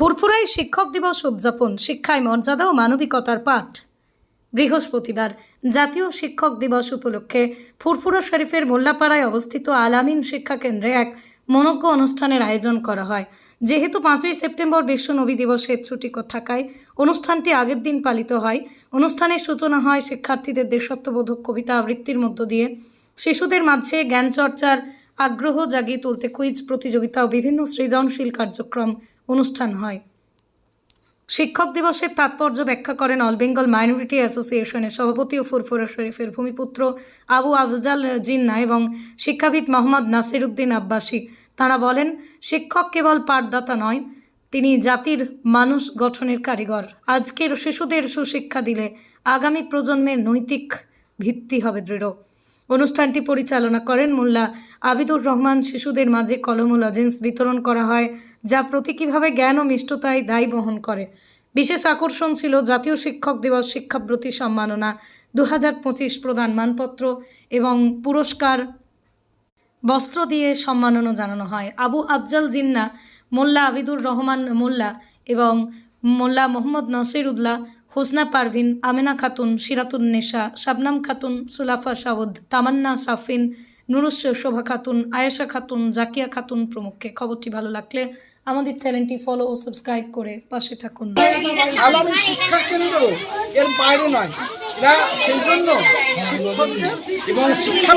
ফুরফুরায় শিক্ষক দিবস উদযাপন, শিক্ষায় মর্যাদা ও মানবিকতার পাঠ। বৃহস্পতিবার জাতীয় শিক্ষক দিবস উপলক্ষে ফুরফুরা শরীফের মোল্লাপাড়ায় অবস্থিত আলামিন শিক্ষা কেন্দ্রে এক মনজ্ঞ অনুষ্ঠানের আয়োজন করা হয়। যেহেতু পাঁচই সেপ্টেম্বর বিশ্ব নবী দিবসের ছুটি থাকায় অনুষ্ঠানটি আগের দিন পালিত হয়, অনুষ্ঠানের সূচনা হয় শিক্ষার্থীদের দেশত্ববোধক কবিতা আবৃত্তির মধ্য দিয়ে। শিশুদের মাঝে জ্ঞান চর্চার আগ্রহ জাগিয়ে তুলতে কুইজ প্রতিযোগিতা ও বিভিন্ন সৃজনশীল কার্যক্রম অনুষ্ঠান হয়। শিক্ষক দিবসের তাৎপর্য ব্যাখ্যা করেন অল বেঙ্গল মাইনরিটি অ্যাসোসিয়েশনের সভাপতি ও ফুরফুরা শরীফের ভূমিপুত্র আবু আফজাল জিন্না এবং শিক্ষাবিদ মোহাম্মদ নাসির উদ্দিন আব্বাসী। তাঁরা বলেন, শিক্ষক কেবল পাঠদাতা নয়, তিনি জাতির মানুষ গঠনের কারিগর। আজকের শিশুদের সুশিক্ষা দিলে আগামী প্রজন্মের নৈতিক ভিত্তি হবে দৃঢ়। অনুষ্ঠানটি পরিচালনা করেন মোল্লা আবিদুর রহমান। শিশুদের মাঝে কলম ও লজেন্স বিতরণ করা হয়, যা প্রতীকীভাবে জ্ঞান ও মিষ্টতায় দায়ী বহন করে। বিশেষ আকর্ষণ ছিল জাতীয় শিক্ষক দিবস শিক্ষাব্রতী সম্মাননা দু পঁচিশ প্রদান মানপত্র এবং পুরস্কার। বস্ত্র দিয়ে সম্মাননা জানানো হয়। আবু আফজাল জিন্না, মোল্লা আবিদুর রহমান মোল্লা এবং মোল্লা মোহাম্মদ নসির উদ্লাহ হোসনা পারভিন, আমেনা খাতুন, সিরাতুন নেশা শাবনাম খাতুন, সুলাফা সাউদ, তামান্না সাফিন, নুরুস শোভা খাতুন, আয়েশা খাতুন, জাকিয়া খাতুন প্রমুখকে খবরটি ভালো লাগলে আমাদের চ্যানেলটি ফলো ও সাবস্ক্রাইব করে পাশে থাকুন। শিক্ষা কেন্দ্র এর বাইরে নয়। এবং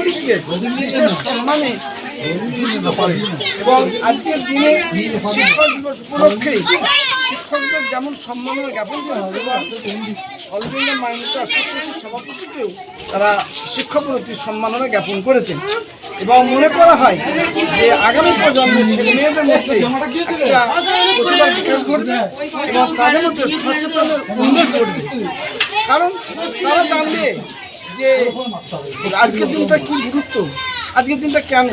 বিশেষ সম্মানে এবং আজকের দিনে শিক্ষক দিবস উপলক্ষে শিক্ষকদের যেমন সম্মাননা জ্ঞাপন করা হবে অল বেঙ্গল মাইনরিটি অ্যাসোসিয়েশন সভাপতিকেও তারা শিক্ষক প্রতি সম্মাননা জ্ঞাপন করেছেন এবং মনে করা হয় যে আগামী প্রজন্মের ছেলে মেয়েদের মধ্যে একটা বিকাশ ঘটবে এবং তাদের মধ্যে সচেতনের উন্মেষ ঘটবে। কারণ তারা জানবে যে আজকের দিনটা কি গুরুত্ব? আজকের দিনটা কেন?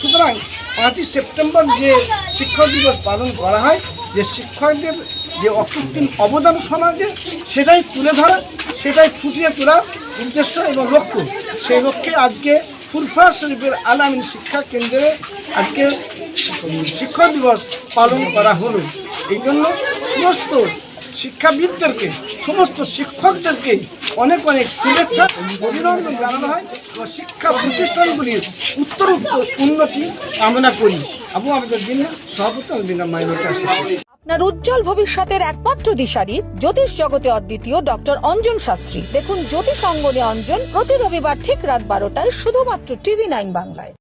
সুতরাং পাঁচই সেপ্টেম্বর যে শিক্ষক দিবস পালন করা হয়, যে শিক্ষকদের যে অকৃত্রিম অবদান সমাজে, সেটাই তুলে ধরা, সেটাই ফুটিয়ে তোলার উদ্দেশ্য এবং লক্ষ্য। সেই লক্ষ্যে আজকে ফুরফা শরীফের আলামিন শিক্ষা কেন্দ্রে আজকে শিক্ষক দিবস পালন করা হলো। এই জন্য সমস্ত শিক্ষাবিদদেরকে, সমস্ত শিক্ষকদেরকে অনেক অনেক শুভেচ্ছা অভিনন্দন জানানো হয় এবং শিক্ষা প্রতিষ্ঠানগুলির উত্তর উন্নতি কামনা করি। আবু আমাদের দিনে সভাপতি আলবিনা মাইনরিটি অ্যাসোসিয়েশন। আপনার উজ্জ্বল ভবিষ্যতের একমাত্র দিশারি জ্যোতিষ জগতে অদ্বিতীয় ডক্টর অঞ্জন শাস্ত্রী। দেখুন জ্যোতিষ অঙ্গনে অঞ্জন প্রতি রবিবার ঠিক রাত বারোটায় শুধুমাত্র টিভি নাইন বাংলায়।